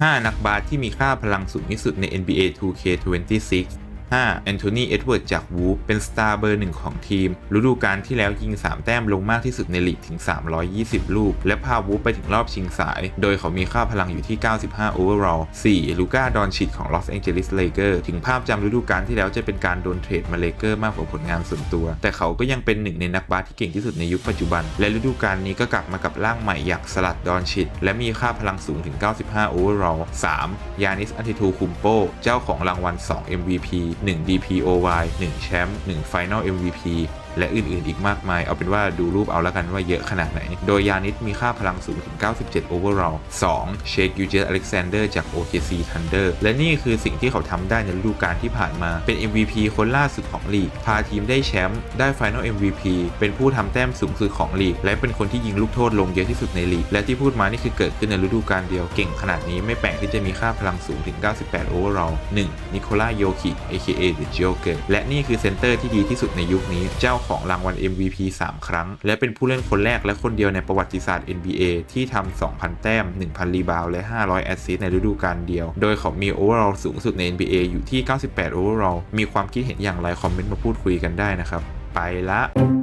5 นักบาสที่มีค่าพลังสูงที่สุดใน NBA 2K26 5. แอนโทนี เอ็ดเวิร์ด จากวูฟเป็นสตาร์เบอร์หนึ่งของทีม ฤดูกาลที่แล้วยิง 3 แต้มลงมากที่สุดในลีกถึง 320 ลูก และพาวูฟไปถึงรอบชิงสาย โดยเขามีค่าพลังอยู่ที่ 95 overall 4. ลูก้า ดอนชิดของลอสแองเจลิสเลเกอร์ถึงภาพจำฤดูกาลที่แล้วจะเป็นการโดนเทรดมาเลเกอร์มากกว่าผลงานส่วนตัว แต่เขาก็ยังเป็นหนึ่งในนักบาสที่เก่งที่สุดในยุคปัจจุบัน และฤดูกาลนี้ก็กลับมากับร่างใหม่อย่างสลัดดอนชิดและมีค่าพลังสูงถึง 95 overall 3. ยานิส อันติทูคุมโป เจ้าของรางวัล 2 MVP 1 DPOY 1 แชมป์1 Final MVP และอื่นๆ อีกมากมาย เอาเป็นว่าดูรูปเอาแล้วกันว่าเยอะขนาดไหน โดยยานิสมีค่าพลังสูงถึง 97 overall 2. เชคยูเจสอเล็กซานเดอร์จาก OKC Thunder และนี่คือสิ่งที่เขาทำได้ในฤดูกาลที่ผ่านมา เป็น MVP คนล่าสุดของลีก พาทีมได้แชมป์ ได้ Final MVP เป็นผู้ทำแต้มสูงสุดของลีก และเป็นคนที่ยิงลูกโทษลงเยอะที่สุดในลีก และที่พูดมานี่คือเกิดขึ้นในฤดูกาลเดียว เก่งขนาดนี้ไม่แปลกที่จะมีค่าพลังสูงถึง 98 overall 1. นิโคล่าโยคิ aka The Joker และนี่คือเซนเตอร์ที่ดีที่สุดในยุคนี้ เจ้าของรางวัล MVP 3 ครั้ง และเป็นผู้เล่นคนแรกและคนเดียวในประวัติศาสตร์ NBA ที่ทำ 2,000 แต้ม 1,000 รีบาวและ 500 แอสซิสต์ในฤดูกาลเดียว โดยเขามีโอเวอร์ออลสูงสุดใน NBA อยู่ที่ 98 overall มีความคิดเห็นอย่างไรคอมเมนต์มาพูดคุยกันได้นะครับ ไปละ